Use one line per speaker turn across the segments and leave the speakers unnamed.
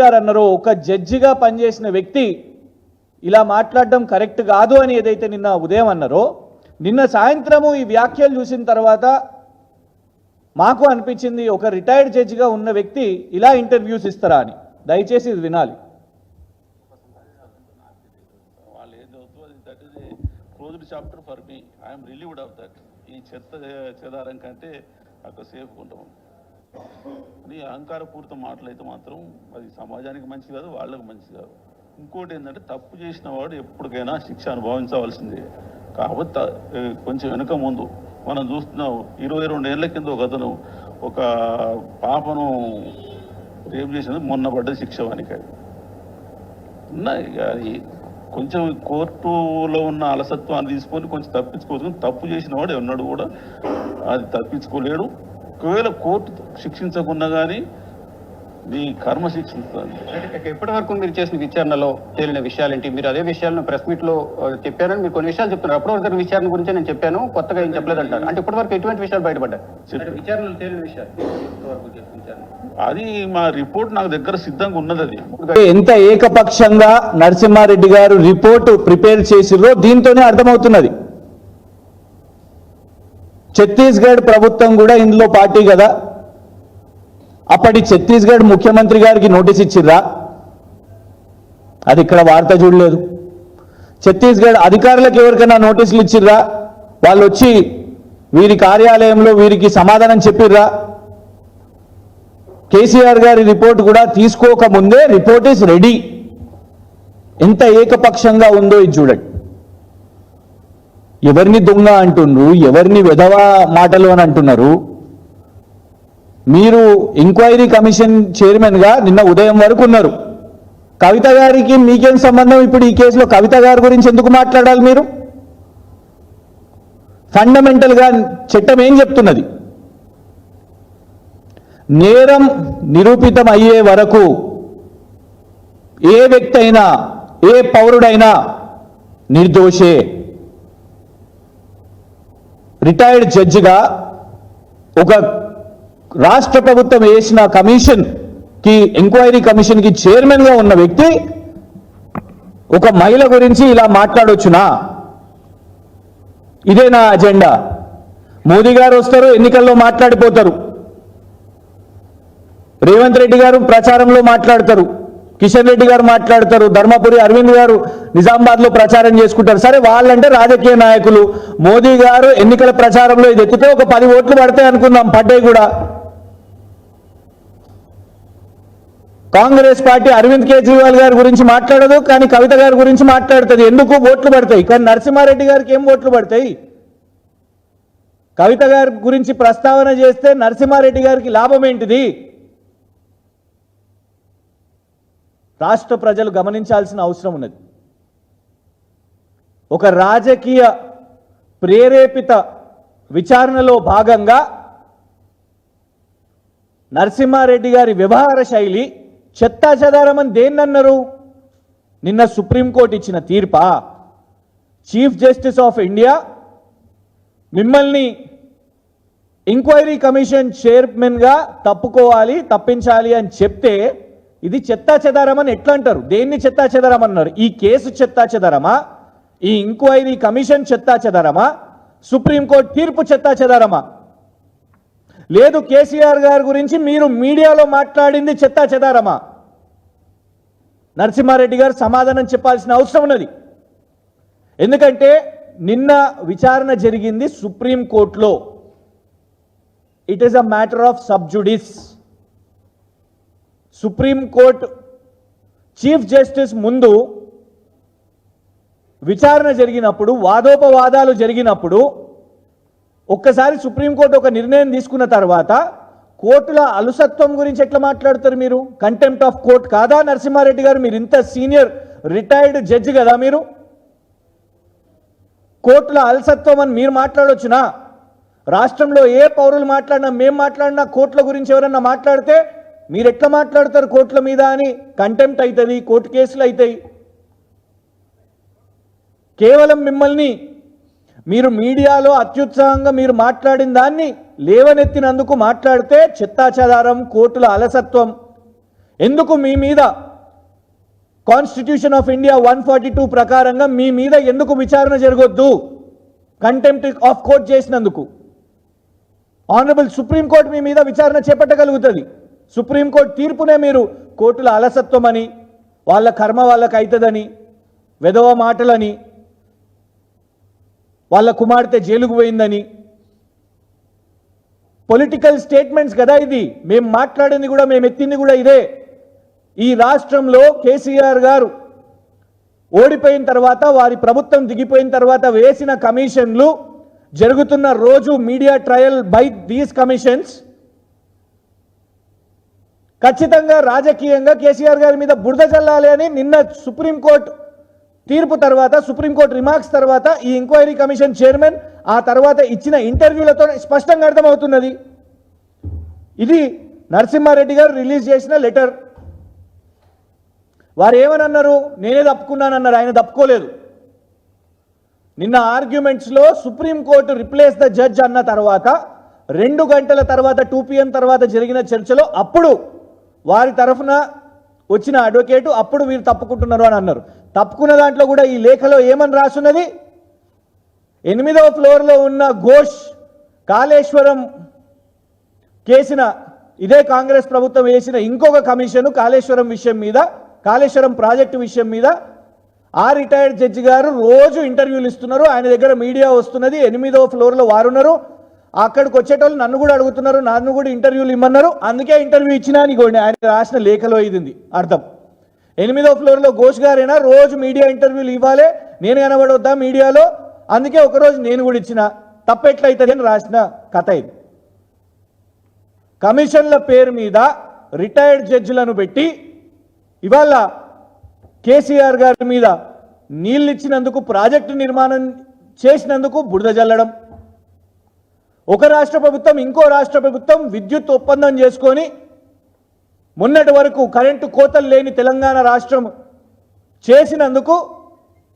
గారు అన్నారో ఒక జడ్జిగా పనిచేసిన వ్యక్తి ఇలా మాట్లాడడం కరెక్ట్ కాదు అని ఏదైతే నిన్న ఉదయం అన్నారో నిన్న సాయంత్రము ఈ వ్యాఖ్యలు చూసిన తర్వాత మాకు అనిపించింది ఒక రిటైర్డ్ జడ్జిగా ఉన్న వ్యక్తి ఇలా ఇంటర్వ్యూస్ ఇస్తారా అని. దయచేసి ఇది వినాలి.
Closed chapter for me I'm relieved of that ఈ చెత్త చెదారం కంటే అక్కడ సేఫ్ ఉంటాం కానీ అహంకారపూరిత మాటలైతే మాత్రం అది సమాజానికి మంచిది కాదు వాళ్ళకి మంచిది కాదు. ఇంకోటి ఏంటంటే తప్పు చేసిన వాడు ఎప్పటికైనా శిక్ష అనుభవించవలసిందే. కాబట్టి కొంచెం వెనుక ముందు మనం చూస్తున్నాం ఇరవై రెండు ఏళ్ళ కింద ఒక అతను ఒక పాపను రేపు చేసినది మొన్న పడ్డ శిక్ష వానికి అది. ఉన్నాయి అది కొంచెం కోర్టులో ఉన్న అలసత్వాన్ని తీసుకొని కొంచెం తప్పించుకోవచ్చు తప్పు చేసిన వాడు ఉన్నాడు కూడా అది తప్పించుకోలేడు. ఒకవేళ కోర్టు శిక్షించకున్నా కానీ నీ కర్మ శిక్షిస్తుంది
ఇప్పటి వరకు మీరు చేసిన విచారణలో తేలిన విషయాలేంటి? మీరు అదే విషయాలను ప్రెస్ మీట్లో చెప్పారని మీరు కొన్ని విషయాలు చెప్తున్నారు. అప్పటి వరకు విచారణ గురించి నేను చెప్పాను. కొత్తగా ఏం చెప్పలేదంటారు. అంటే ఇప్పటి వరకు ఎటువంటి విషయాలు బయటపడ్డాయి? విచారణలో తేలిన విషయాలు.
అది మా రిపోర్ట్ నాకు దగ్గర సిద్ధంగా ఉన్నది అది.
ఎంత ఏకపక్షంగా నరసింహారెడ్డి గారు రిపోర్టు ప్రిపేర్ చేసిర్రో దీంతోనే అర్థమవుతున్నది. ఛత్తీస్గఢ్ ప్రభుత్వం కూడా ఇందులో పార్టీ కదా. అప్పటి ఛత్తీస్గఢ్ ముఖ్యమంత్రి గారికి నోటీస్ ఇచ్చిర్రా? అది ఇక్కడ వార్త చూడలేదు. ఛత్తీస్గఢ్ అధికారులకు ఎవరికైనా నోటీసులు ఇచ్చిర్రా? వాళ్ళు వచ్చి వీరి కార్యాలయంలో వీరికి సమాధానం చెప్పిర్రా? కేసీఆర్ గారి రిపోర్ట్ కూడా తీసుకోకముందే రిపోర్ట్ ఇస్ రెడీ. ఎంత ఏకపక్షంగా ఉందో ఇది చూడండి. ఎవరిని దొంగ అంటున్నారు ఎవరిని వెధవ మాటలు అని అంటున్నారు? మీరు ఎంక్వైరీ కమిషన్ చైర్మన్గా నిన్న ఉదయం వరకు ఉన్నారు. కవిత గారికి మీకేం సంబంధం? ఇప్పుడు ఈ కేసులో కవిత గారి గురించి ఎందుకు మాట్లాడాలి మీరు? ఫండమెంటల్గా చట్టం ఏం చెప్తున్నది? నేరం నిరూపితం అయ్యే వరకు ఏ వ్యక్తి అయినా ఏ పౌరుడైనా నిర్దోషే. రిటైర్డ్ జడ్జిగా ఒక రాష్ట్ర ప్రభుత్వం వేసిన కమిషన్కి ఎంక్వైరీ కమిషన్కి చైర్మన్గా ఉన్న వ్యక్తి ఒక మహిళ గురించి ఇలా మాట్లాడొచ్చునా? ఇదే నా అజెండా మోదీ గారు వస్తారు ఎన్నికల్లో మాట్లాడిపోతారు. రేవంత్ రెడ్డి గారు ప్రచారంలో మాట్లాడతారు. కిషన్ రెడ్డి గారు మాట్లాడతారు ధర్మపురి అరవింద్ గారు నిజామాబాద్లో ప్రచారం చేసుకుంటారు. సరే వాళ్ళంటే రాజకీయ నాయకులు. మోదీ గారు ఎన్నికల ప్రచారంలో ఇది ఎక్కితే ఒక పది ఓట్లు పడతాయి అనుకుందాం పడ్డాయి కూడా. కాంగ్రెస్ పార్టీ అరవింద్ కేజ్రీవాల్ గారి గురించి మాట్లాడదు కానీ కవిత గారి గురించి మాట్లాడుతుంది. ఎందుకు? ఓట్లు పడతాయి. కానీ నరసింహారెడ్డి గారికి ఏం ఓట్లు పడతాయి? కవిత గారి గురించి ప్రస్తావన చేస్తే నరసింహారెడ్డి గారికి లాభం ఏంటిది? రాష్ట్ర ప్రజలు గమనించాల్సిన అవసరం ఉన్నది. ఒక రాజకీయ ప్రేరేపిత విచారణలో భాగంగా నరసింహారెడ్డి గారి వ్యవహార శైలి చెత్తా చెదారమని దేన్నన్నారు? నిన్న సుప్రీంకోర్టు ఇచ్చిన తీర్పా? చీఫ్ జస్టిస్ ఆఫ్ ఇండియా మిమ్మల్ని ఎంక్వైరీ కమిషన్ చైర్మన్గా తప్పుకోవాలి తప్పించాలి అని చెప్తే ఇది చెత్తా చెదారం అని ఎట్లా అంటారు? దేన్ని చెత్తా చెదారం అన్నారు? ఈ కేసు చెత్తా చెదారమా? ఈ ఇంక్వైరీ కమిషన్ చెత్తా చెదారమా? సుప్రీంకోర్టు తీర్పు చెత్తా చెదారమా? లేదు కేసీఆర్ గారి గురించి మీరు మీడియాలో మాట్లాడింది చెత్తా చెదారమా? నరసింహారెడ్డి గారు సమాధానం చెప్పాల్సిన అవసరం ఉన్నది. ఎందుకంటే నిన్న విచారణ జరిగింది సుప్రీంకోర్టులో it is a matter of sub judice supreme court chief justice ముందు విచారణ జరిగినప్పుడు వాదోపవాదాలు జరిగినప్పుడు ఒక్కసారి సుప్రీంకోర్టు ఒక నిర్ణయం తీసుకున్న తర్వాత కోర్టుల అలుసత్వం గురించి ఎట్లా మాట్లాడతారు మీరు? కంటెంప్ట్ ఆఫ్ కోర్ట్ కాదా? నరసింహారెడ్డి గారు మీరు ఇంత సీనియర్ రిటైర్డ్ జడ్జి కదా మీరు? కోర్టుల అలసత్వం అని మీరు మాట్లాడొచ్చునా? రాష్ట్రంలో ఏ పౌరులు మాట్లాడినా మేము మాట్లాడినా కోర్టుల గురించి ఎవరన్నా మాట్లాడితే మీరు ఎట్లా మాట్లాడతారు కోర్టుల మీద అని కంటెంప్ట్ అవుతుంది కోర్టు కేసులు అవుతాయి కేవలం మిమ్మల్ని మీరు మీడియాలో అత్యుత్సాహంగా మీరు మాట్లాడిన దాన్ని లేవనెత్తినందుకు మాట్లాడితే చెత్తాచెదారం కోర్టుల అలసత్వం. ఎందుకు మీ మీద? Constitution of India one forty two ప్రకారంగా మీ మీద ఎందుకు విచారణ జరగొద్దు? కంటెంప్ట్ ఆఫ్ కోర్ట్ చేసినందుకు. ఆనరబుల్ సుప్రీంకోర్టు మీ మీద విచారణ చేపట్టగలుగుతుంది. సుప్రీంకోర్టు తీర్పునే మీరు కోర్టుల అలసత్వం అని వాళ్ళ కర్మ వాళ్ళకి అవుతుందని వెధవ మాటలని వాళ్ళ కుమార్తె జైలుకు పోయిందని. పొలిటికల్ స్టేట్మెంట్స్ కదా ఇది. మేము మాట్లాడింది కూడా మేము ఎత్తింది కూడా ఇదే. ఈ రాష్ట్రంలో కేసీఆర్ గారు ఓడిపోయిన తర్వాత వారి ప్రభుత్వం దిగిపోయిన తర్వాత వేసిన కమిషన్లు జరుగుతున్న రోజు media trial by these commissions ఖచ్చితంగా రాజకీయంగా కేసీఆర్ గారి మీద బురద చల్లాలి అని నిన్న సుప్రీంకోర్టు తీర్పు తర్వాత సుప్రీంకోర్టు రిమార్క్స్ తర్వాత ఈ ఎంక్వైరీ కమిషన్ చైర్మన్ ఆ తర్వాత ఇచ్చిన ఇంటర్వ్యూలతో స్పష్టంగా అర్థమవుతున్నది. ఇది నరసింహారెడ్డి గారు రిలీజ్ చేసిన లెటర్. వారు ఏమని అన్నారు నేనే తప్పుకున్నానన్నారు ఆయన తప్పుకోలేదు. నిన్న ఆర్గ్యుమెంట్స్లో సుప్రీంకోర్టు రిప్లేస్ ద జడ్జ్ అన్న తర్వాత రెండు గంటల తర్వాత టూ పిఎం తర్వాత జరిగిన చర్చలో అప్పుడు వారి తరఫున వచ్చిన అడ్వకేటు అప్పుడు వీరు తప్పుకుంటున్నారు అని అన్నారు. తప్పుకున్న దాంట్లో కూడా ఈ లేఖలో ఏమని రాసున్నది? ఎనిమిదవ ఫ్లోర్లో ఉన్న ఘోష్ కాళేశ్వరం కేసిన ఇదే కాంగ్రెస్ ప్రభుత్వం వేసిన ఇంకొక కమిషన్ కాళేశ్వరం విషయం మీద కాళేశ్వరం ప్రాజెక్టు విషయం మీద ఆ రిటైర్డ్ జడ్జి గారు రోజు ఇంటర్వ్యూలు ఇస్తున్నారు. ఆయన దగ్గర మీడియా వస్తున్నది. ఎనిమిదవ ఫ్లోర్లో వారున్నారు. అక్కడికి వచ్చేటోళ్ళు నన్ను కూడా అడుగుతున్నారు నన్ను కూడా ఇంటర్వ్యూలు ఇమ్మన్నారు. అందుకే ఇంటర్వ్యూ ఇచ్చినా అనుకోండి ఆయన రాసిన లేఖలో ఇది అర్థం. ఎనిమిదో ఫ్లోర్లో ఘోష్ గారైనా రోజు మీడియా ఇంటర్వ్యూలు ఇవ్వాలి నేను కనబడొద్దా మీడియాలో? అందుకే ఒకరోజు నేను కూడా ఇచ్చిన తప్పెట్లయితుంది అని రాసిన కథ ఇది. కమిషన్ల పేరు మీద రిటైర్డ్ జడ్జిలను పెట్టి ఇవాళ కేసీఆర్ గారి మీద నీళ్ళు ఇచ్చినందుకు ప్రాజెక్టు నిర్మాణం చేసినందుకు బురద జల్లడం. ఒక రాష్ట్ర ప్రభుత్వం ఇంకో రాష్ట్ర ప్రభుత్వం విద్యుత్ ఒప్పందం చేసుకొని మొన్నటి వరకు కరెంటు కోతలు లేని తెలంగాణ రాష్ట్రం చేసినందుకు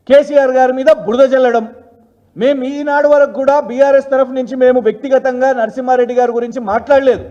కేసీఆర్ గారి మీద బురద జల్లడం. మేము ఈనాడు వరకు కూడా బీఆర్ఎస్ తరఫు నుంచి మేము వ్యక్తిగతంగా నరసింహారెడ్డి గారి గురించి మాట్లాడలేదు.